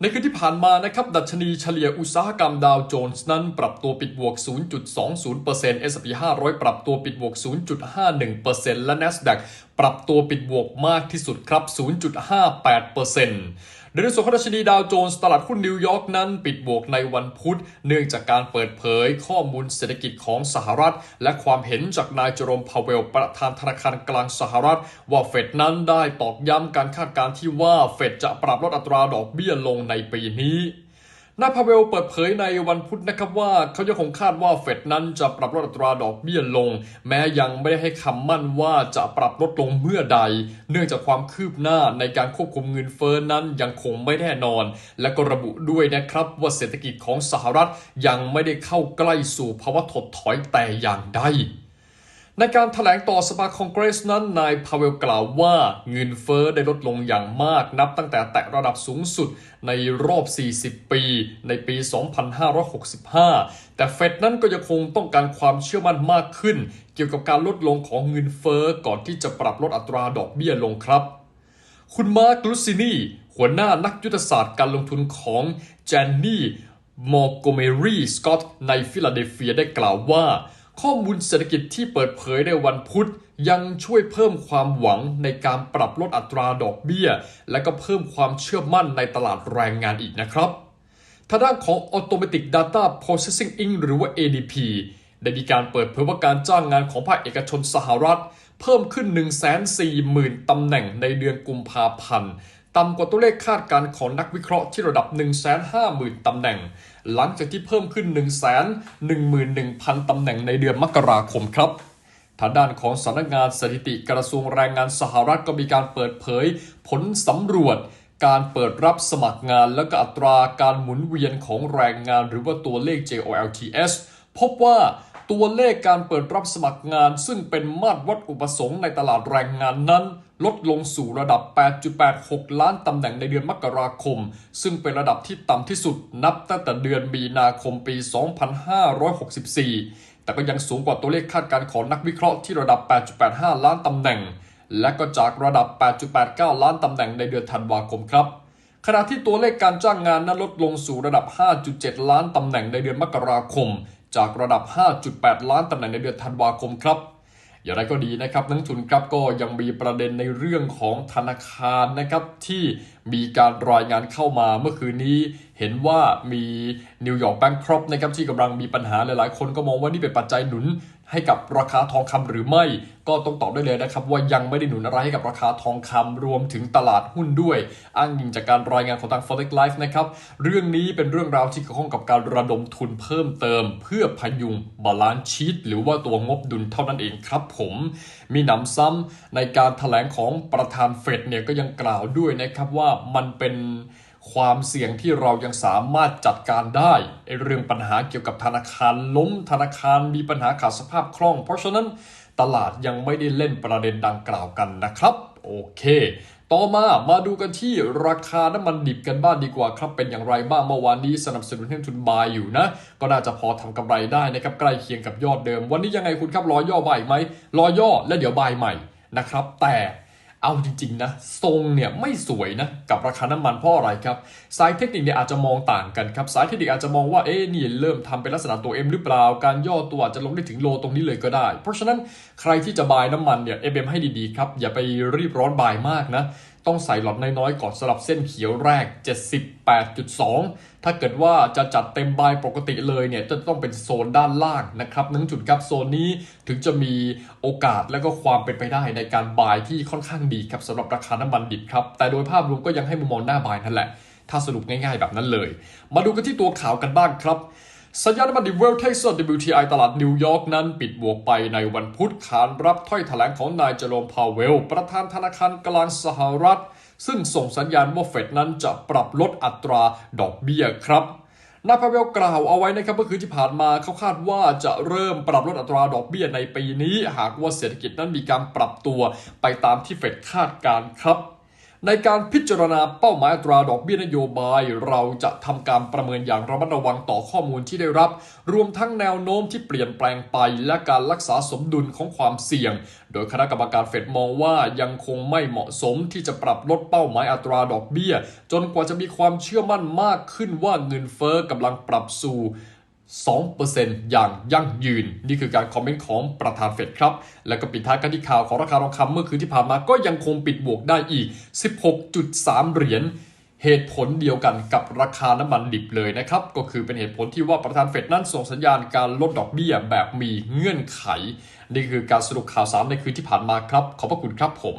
ในคืนที่ผ่านมานะครับดัชนีเฉลี่ยอุตสาหกรรมดาวโจนส์นั้นปรับตัวปิดบวก 0.20% S&P 500 ปรับตัวปิดบวก 0.51%และ NASDAQ ปรับตัวปิดบวกมากที่สุดครับ 0.58% โดยในส่วนของดัชนีดาวโจนส์ตลาดหุ้นนิวยอร์กนั้นปิดบวกในวันพุธ เนื่องจากการเปิดเผยข้อมูลเศรษฐกิจของสหรัฐ และความเห็นจากนายเจอโรมพาเวล ประธานธนาคารกลางสหรัฐ ว่าเฟดนั้นได้ตอกย้ำการคาดการณ์ที่ว่าเฟดจะปรับลดอัตราดอกเบี้ยลงในปีนี้ นายพาเวลเปิดเผยในวันพุธนะครับว่าเขายังคงคาดว่าเฟดนั้นจะปรับลดอัตราดอกเบี้ยลง แม้ยังไม่ได้ให้คำมั่นว่าจะปรับลดลงเมื่อใด เนื่องจากความคืบหน้าในการควบคุมเงินเฟ้อนั้นยังคงไม่แน่นอน และก็ระบุด้วยนะครับว่าเศรษฐกิจของสหรัฐยังไม่ได้เข้าใกล้สู่ภาวะถดถอยแต่อย่างใด ในการถแถลงต่อสภาคองเกรสนั้น นายพาเวลกล่าวว่า เงินเฟ้อได้ลดลงอย่างมากนับตั้งแต่แตะระดับสูงสุดในรอบ 40 ปี ในปี 2565 แต่เฟดนั้นก็ยังคงต้องการความเชื่อมั่นมากขึ้น เกี่ยวกับการลดลงของเงินเฟ้อก่อนที่จะปรับลดอัตราดอกเบี้ยลงครับ คุณมาร์คลูซินีหัวหน้านักยุทธศาสตร์การลงทุนของแจนนี่มอร์โกเมรีสกอตในฟิลาเดลเฟียได้กล่าวว่า ข้อมูลเศรษฐกิจที่เปิดเผยในวันพุธ ยังช่วยเพิ่มความหวังในการปรับลดอัตราดอกเบี้ย และก็เพิ่มความเชื่อมั่นในตลาดแรงงานอีกนะครับทางด้านของ Automatic Data Processing Inc. หรือว่า ADP ได้มีการเปิดเผยว่าการจ้างงานของภาคเอกชนสหรัฐ เพิ่มขึ้น 140,000 ตำแหน่งในเดือนกุมภาพันธ์ ต่ำกว่าตัวเลขคาดการณ์ของนักวิเคราะห์ที่ระดับ 150,000 ตำแหน่ง หลังจากที่เพิ่มขึ้น 111,000 ตำแหน่งในเดือนมกราคมครับทางด้านของสำนักงานสถิติกระทรวงแรงงานสหรัฐก็มีการเปิดเผย ผลสำรวจ การเปิดรับสมัครงานและก็อัตราการหมุนเวียนของแรงงานหรือว่าตัวเลข JOLTS พบว่า ตัวเลขการเปิดรับสมัครงานซึ่งเป็นมาตรวัดอุปสงค์ในตลาดแรงงานนั้น ลดลงสู่ระดับ 8.86 ล้านตำแหน่งในเดือนมกราคม ซึ่งเป็นระดับที่ต่ำที่สุดนับตั้งแต่เดือนมีนาคมปี 2564 แต่ก็ยังสูงกว่าตัวเลขคาดการณ์ของนักวิเคราะห์ที่ระดับ 8.85 ล้านตำแหน่ง และก็จากระดับ 8.89 ล้านตำแหน่งในเดือนธันวาคมครับขณะที่ตัวเลขการจ้างงานนั้นลดลงสู่ระดับ 5.7 ล้านตำแหน่งในเดือนมกราคม จากระดับ 5.8 ล้านตำแหน่งในเดือนธันวาคมครับอย่างไรก็ดีนะครับนักทุนครับก็ยังมีประเด็นในเรื่องของธนาคารนะครับที่มีการรายงานเข้ามาเมื่อคืนนี้เห็นว่ามีนิวยอร์กแบงค์ครอปนะครับที่กำลังมีปัญหาหลายๆ คนก็มองว่านี่เป็นปัจจัยหนุน ให้กับราคาทองคำหรือไม่ ก็ต้องตอบได้เลยนะครับ ว่ายังไม่ได้หนุนอะไรให้กับราคาทองคำรวมถึงตลาดหุ้นด้วย อ้างอิงจากการรายงานของทาง Forex Life นะครับเรื่องนี้เป็นเรื่องราวที่เกี่ยวข้องกับการระดมทุนเพิ่มเติม เพื่อพยุงบาลานซ์ชีตหรือว่าตัวงบดุลเท่านั้นเองครับผม มีหนำซ้ำในการถแถลงของประธานเฟดเนี่ยก็ยังกล่าวด้วยนะครับว่ามันเป็น ความเสี่ยงที่เรายังสามารถจัดการได้ไอเรื่องปัญหาเกี่ยวกับธนาคารล้มธนาคารมีปัญหาขาดสภาพคล่อง เพราะฉะนั้นตลาดยังไม่ได้เล่นประเด็นดังกล่าวกันนะครับ โอเค ต่อมามาดูกันที่ราคาน้ำมันดิบกันบ้างดีกว่าครับ เป็นอย่างไรบ้างเมื่อวานนี้สนับสนุนให้ทุนบายอยู่นะ ก็น่าจะพอทำกำไรได้นะครับใกล้เคียงกับยอดเดิม วันนี้ยังไงคุณครับรอย่อบายไหมรอย่อแล้วเดี๋ยวบายใหม่นะครับ แต่ เอาจริงๆนะทรงเนี่ยไม่สวยนะกับราคาน้ำมันเพราะอะไรครับสายเทคนิคเนี่ยอาจจะมองต่างกันครับสายเทคนิคอาจจะมองว่าเอ๊ะนี่เริ่มทำเป็นลักษณะตัว M หรือเปล่า การย่อตัวอาจจะลงได้ถึงโลตรงนี้เลยก็ได้ เพราะฉะนั้นใครที่จะบายน้ำมันเนี่ยเอ็มให้ดีๆครับอย่าไปรีบร้อนบายมากนะ ต้องใส่หลอดน้อยๆก่อนสลับเส้นเขียวแรก 78.2 ถ้าเกิดว่าจะจัดเต็มบายปกติเลยเนี่ยจะต้องเป็นโซนด้านล่างนะครับนั่งจุดครับโซนนี้ถึงจะมีโอกาสและก็ความเป็นไปได้ในการบายที่ค่อนข้างดีครับสำหรับราคาน้ำมันดิบครับ แต่โดยภาพรวมก็ยังให้มุมมองหน้าบายนั่นแหละ ถ้าสรุปง่ายๆแบบนั้นเลย มาดูกันที่ตัวข่าวกันบ้างครับ สัญญาณน้ำมันดิเวลเท็กซัส WTI ตลาดนิวยอร์กนั้นปิดบวกไปในวันพุธขานรับถ้อยแถลงของนายเจอโรมพาวเวล ประธานธนาคารกลางสหรัฐ ซึ่งส่งสัญญาณว่าเฟดนั้นจะปรับลดอัตราดอกเบี้ยครับนายพาเวลกล่าวเอาไว้นะครับเมื่อคืนที่ผ่านมาเขาคาดว่าจะเริ่มปรับลดอัตราดอกเบี้ยในปีนี้ หากว่าเศรษฐกิจนั้นมีการปรับตัวไปตามที่เฟดคาดการครับ ในการพิจารณาเป้าหมายอัตราดอกเบี้ยนโยบาย เราจะทำการประเมินอย่างระมัดระวังต่อข้อมูลที่ได้รับ รวมทั้งแนวโน้มที่เปลี่ยนแปลงไป และการรักษาสมดุลของความเสี่ยง โดยคณะกรรมการเฟดมองว่ายังคงไม่เหมาะสมที่จะปรับลดเป้าหมายอัตราดอกเบี้ย จนกว่าจะมีความเชื่อมั่นมากขึ้นว่าเงินเฟอ้อกำลังปรับสู่ 2%อย่างยั่งยืน นี่คือการคอมเมนต์ของประธานเฟดครับ แล้วก็ปิดท้ายกันที่ข่าวของราคาทองคำเมื่อคืนที่ผ่านมาก็ยังคงปิดบวกได้อีก 16.3 เหรียญเหตุผลเดียวกันกับราคาน้ำมันดิบเลยนะครับ ก็คือเป็นเหตุผลที่ว่าประธานเฟดนั้นส่งสัญญาณการลดดอกเบี้ยแบบมีเงื่อนไข นี่คือการสรุปข่าวสารในคืนที่ผ่านมาครับ ขอบพระคุณครับผม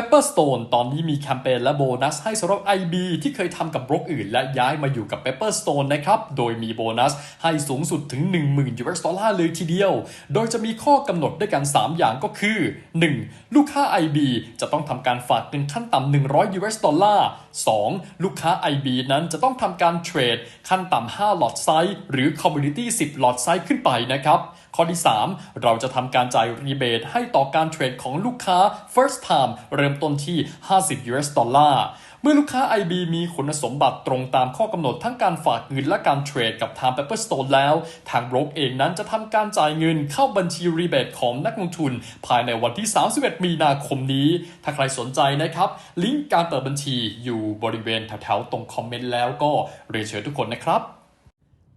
Pepperstone ตอนนี้มีแคมเปญและโบนัสให้สำหรับ IB ที่เคยทำกับบล็อกอื่น และย้ายมาอยู่กับ Pepperstone นะครับ โดยมีโบนัสให้สูงสุดถึง 10,000 US ดอลลาร์เลยทีเดียว โดยจะมีข้อกำหนดด้วยกัน 3 อย่างก็คือ 1. ลูกค้า IB จะต้องทำการฝากเงินขั้นต่ำ100 US ดอลลาร์ 2. ลูกค้า IB นั้นจะต้องทำการเทรดขั้นต่ำ5หลอดไซส์หรือ Community 10หลอดไซส์ขึ้นไปนะครับข้อที่ 3 เราจะทำการจ่ายรีเบทให้ต่อการเทรดของลูกค้า first time เริ่มต้นที่ 50 US ดอลลาร์ เมื่อลูกค้า IB มีคุณสมบัติตรงตามข้อกำหนดทั้งการฝากเงินและการเทรดกับทาง Pepperstone แล้ว ทางโบรกเองนั้นจะทำการจ่ายเงินเข้าบัญชีรีเบทของนักลงทุน ภายในวันที่ 31 มีนาคมนี้ ถ้าใครสนใจนะครับ ลิงก์การเปิดบัญชีอยู่บริเวณแถวๆตรงคอมเมนต์แล้วก็เรียนเชิญทุกคนนะครับ